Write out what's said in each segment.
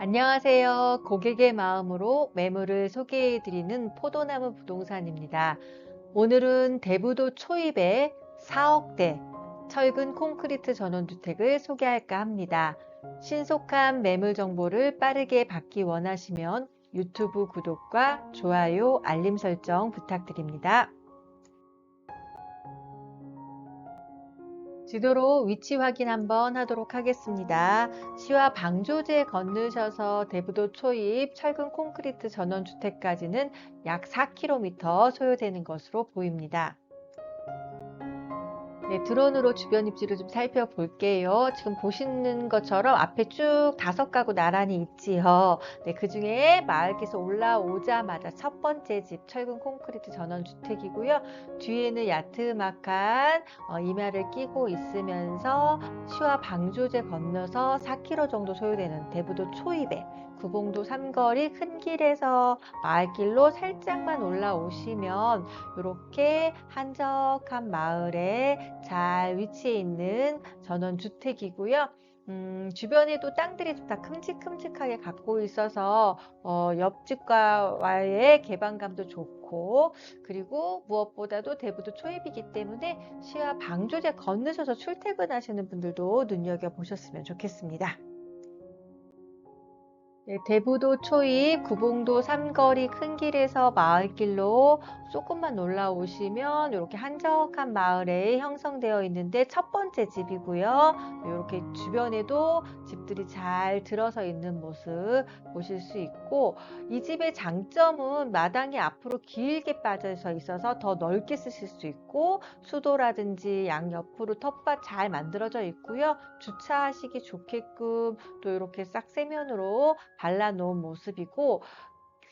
안녕하세요. 고객의 마음으로 매물을 소개해드리는 포도나무 부동산입니다. 오늘은 대부도 초입에 4억대 철근 콘크리트 전원주택을 소개할까 합니다. 신속한 매물 정보를 빠르게 받기 원하시면 유튜브 구독과 좋아요, 알림 설정 부탁드립니다. 지도로 위치 확인 한번 하도록 하겠습니다. 시와 방조제 건너셔서 대부도 초입 철근 콘크리트 전원주택까지는 약 4km 소요되는 것으로 보입니다. 네, 드론으로 주변 입지를 좀 살펴볼게요. 지금 보시는 것처럼 앞에 쭉 다섯 가구 나란히 있지요. 네, 그 중에 마을께서 올라오자마자 첫 번째 집 철근 콘크리트 전원 주택이고요. 뒤에는 야트막한 어, 이마를 끼고 있으면서 시와 방조제 건너서 4km 정도 소요되는 대부도 초입에 구봉도 삼거리 큰 길에서 마을길로 살짝만 올라오시면 이렇게 한적한 마을에 잘 위치해 있는 전원주택이고요. 음, 주변에도 땅들이 다 큼직큼직하게 갖고 있어서 어, 옆집과의 개방감도 좋고 그리고 무엇보다도 대부도 초입이기 때문에 시와 방조제 건너셔서 출퇴근하시는 분들도 눈여겨 보셨으면 좋겠습니다. 네, 대부도 초입, 구봉도 삼거리 큰 길에서 마을길로 조금만 올라오시면 이렇게 한적한 마을에 형성되어 있는데 첫 번째 집이고요. 이렇게 주변에도 집들이 잘 들어서 있는 모습 보실 수 있고 이 집의 장점은 마당이 앞으로 길게 빠져서 있어서 더 넓게 쓰실 수 있고 수도라든지 양옆으로 텃밭 잘 만들어져 있고요. 주차하시기 좋게끔 또 이렇게 싹 세면으로 발라놓은 모습이고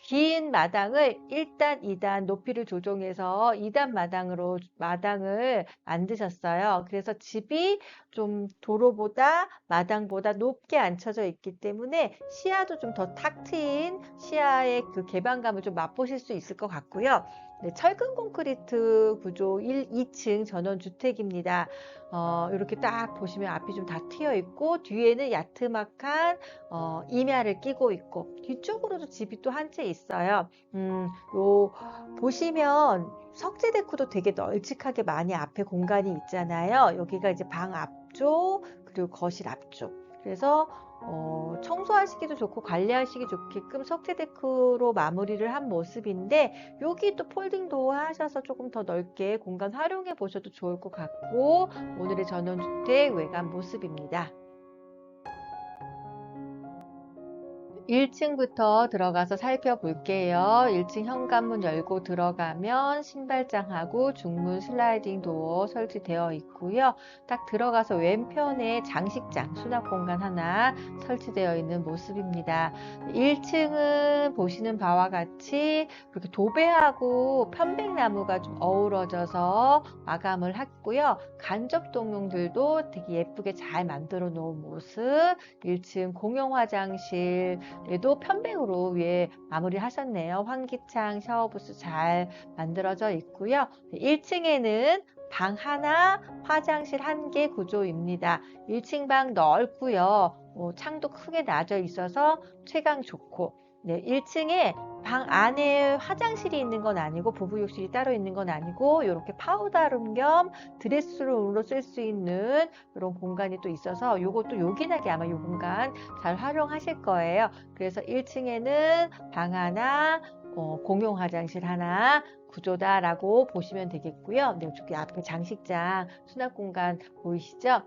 긴 마당을 1단, 2단 높이를 조정해서 2단 마당으로 마당을 만드셨어요. 그래서 집이 좀 도로보다 마당보다 높게 앉혀져 있기 때문에 시야도 좀 더 탁 트인 시야의 그 개방감을 좀 맛보실 수 있을 것 같고요. 네, 철근 콘크리트 구조 1, 2층 전원주택입니다. 어, 이렇게 딱 보시면 앞이 좀 다 트여 있고 뒤에는 야트막한 어, 임야를 끼고 있고 뒤쪽으로도 집이 또 한 채 있어요. 음, 요 보시면 석재 데크도 되게 널찍하게 많이 앞에 공간이 있잖아요. 여기가 이제 방 앞쪽 그리고 거실 앞쪽. 그래서 어, 청소하시기도 좋고 관리하시기 좋게끔 석재 데크로 마무리를 한 모습인데 여기 또 폴딩 도어 하셔서 조금 더 넓게 공간 활용해 보셔도 좋을 것 같고 오늘의 전원주택 외관 모습입니다. 1층부터 들어가서 살펴볼게요. 1층 현관문 열고 들어가면 신발장하고 중문 슬라이딩 도어 설치되어 있고요. 딱 들어가서 왼편에 장식장, 수납 공간 하나 설치되어 있는 모습입니다. 1층은 보시는 바와 같이 이렇게 도배하고 편백나무가 좀 어우러져서 마감을 했고요. 간접 동용들도 되게 예쁘게 잘 만들어 놓은 모습. 1층 공용 화장실, 얘도 편백으로 위에 마무리 하셨네요. 환기창, 샤워부스 잘 만들어져 있고요. 1층에는 방 하나, 화장실 한 개 구조입니다. 1층 방 넓고요. 어, 창도 크게 나져 있어서 최강 좋고 네, 1층에 방 안에 화장실이 있는 건 아니고 부부 욕실이 따로 있는 건 아니고 이렇게 파우더룸 겸 드레스룸으로 쓸 수 있는 이런 공간이 또 있어서 이것도 요긴하게 아마 이 공간 잘 활용하실 거예요. 그래서 1층에는 방 하나, 어, 공용 화장실 하나 구조다라고 보시면 되겠고요. 네, 저기 앞에 장식장 수납 공간 보이시죠?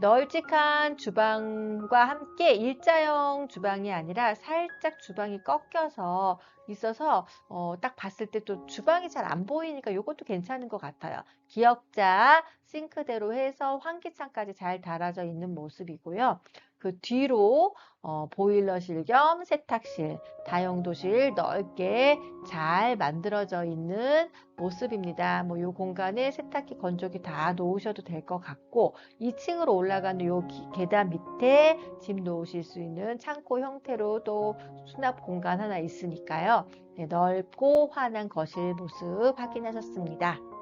널찍한 주방과 함께 일자형 주방이 아니라 살짝 주방이 꺾여서 있어서 어, 딱 봤을 때 또 주방이 잘 안 보이니까 이것도 괜찮은 것 같아요. 기역자 싱크대로 해서 환기창까지 잘 달아져 있는 모습이고요. 그 뒤로 어, 보일러실 겸 세탁실, 다용도실 넓게 잘 만들어져 있는 모습입니다. 뭐요 공간에 세탁기, 건조기 다 놓으셔도 될 것 같고 2층으로 올라가는 요 기, 계단 밑에 짐 놓으실 수 있는 창고 형태로 또 수납 공간 하나 있으니까요. 네, 넓고 환한 거실 모습 확인하셨습니다.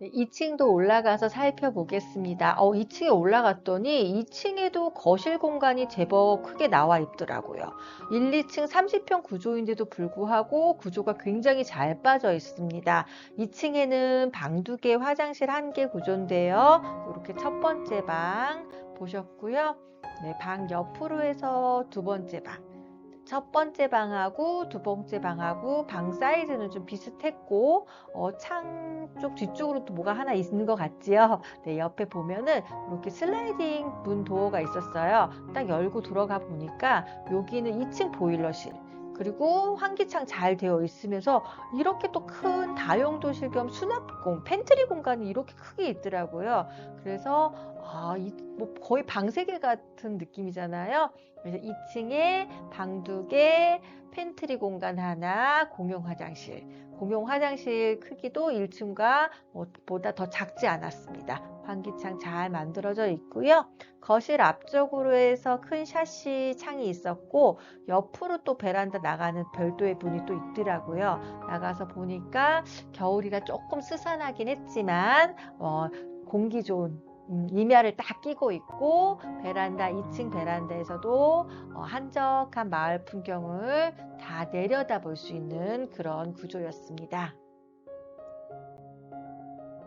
네, 2층도 올라가서 살펴보겠습니다. 어, 2층에 올라갔더니 2층에도 거실 공간이 제법 크게 나와 있더라고요. 1, 2층 30평 구조인데도 불구하고 구조가 굉장히 잘 빠져 있습니다. 2층에는 방 두 개, 화장실 한 개 구조인데요. 이렇게 첫 번째 방 보셨고요. 네, 방 옆으로 해서 두 번째 방. 첫 번째 방하고 두 번째 방하고 방 사이즈는 좀 비슷했고 어, 창쪽 뒤쪽으로 또 뭐가 하나 있는 것 같지요. 네, 옆에 보면은 이렇게 슬라이딩 문 도어가 있었어요. 딱 열고 들어가 보니까 여기는 2층 보일러실 그리고 환기창 잘 되어 있으면서 이렇게 또 큰 다용도실 겸 수납공, 팬트리 공간이 이렇게 크게 있더라고요. 그래서 아, 이, 뭐 거의 방세개 같은 느낌이잖아요. 그래서 2층에 방 두 개, 팬트리 공간 하나, 공용 화장실. 공용 화장실 크기도 1층과 보다 더 작지 않았습니다. 환기창 잘 만들어져 있고요. 거실 앞쪽으로 해서 큰 샤시 창이 있었고 옆으로 또 베란다 나가는 별도의 문이 또 있더라고요. 나가서 보니까 겨울이라 조금 스산하긴 했지만 어, 공기 좋은 음, 이면을 딱 끼고 있고 베란다 2층 베란다에서도 어, 한적한 마을 풍경을 다 내려다 볼 수 있는 그런 구조였습니다.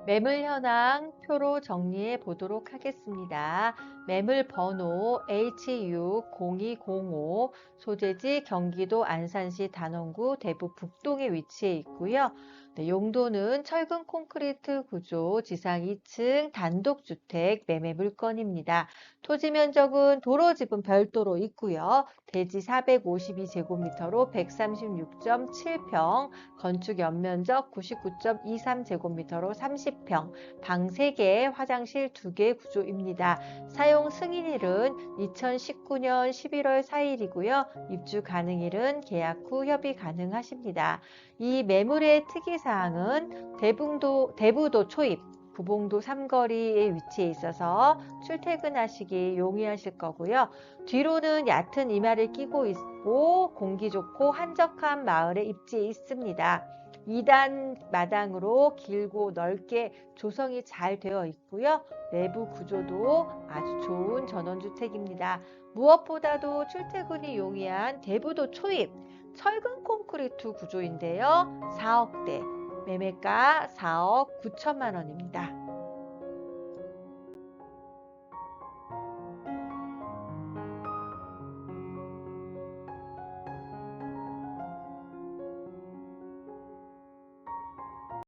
매물 현황 표로 정리해 보도록 하겠습니다. 매물 번호 HU0205 소재지 경기도 안산시 단원구 대부 북동에 위치해 있고요. 네, 용도는 철근 콘크리트 구조 지상 2층 단독주택 매매 물건입니다. 토지 면적은 도로 집은 별도로 있고요. 대지 452제곱미터로 136.7평, 건축 연면적 99.23제곱미터로 30평, 방 3개, 화장실 2개 구조입니다. 사용 승인일은 2019년 11월 4일이고요. 입주 가능일은 계약 후 협의 가능하십니다. 이 매물의 특이 사항은 대북도, 대부도 초입, 부봉도 삼거리에 위치해 있어서 출퇴근하시기 용이하실 거고요. 뒤로는 얕은 이마를 끼고 있고 공기 좋고 한적한 마을에 입지해 있습니다. 2단 마당으로 길고 넓게 조성이 잘 되어 있고요. 내부 구조도 아주 좋은 전원주택입니다. 무엇보다도 출퇴근이 용이한 대부도 초입, 철근 콘크리트 구조인데요. 4억대, 매매가 4억 9천만 원입니다.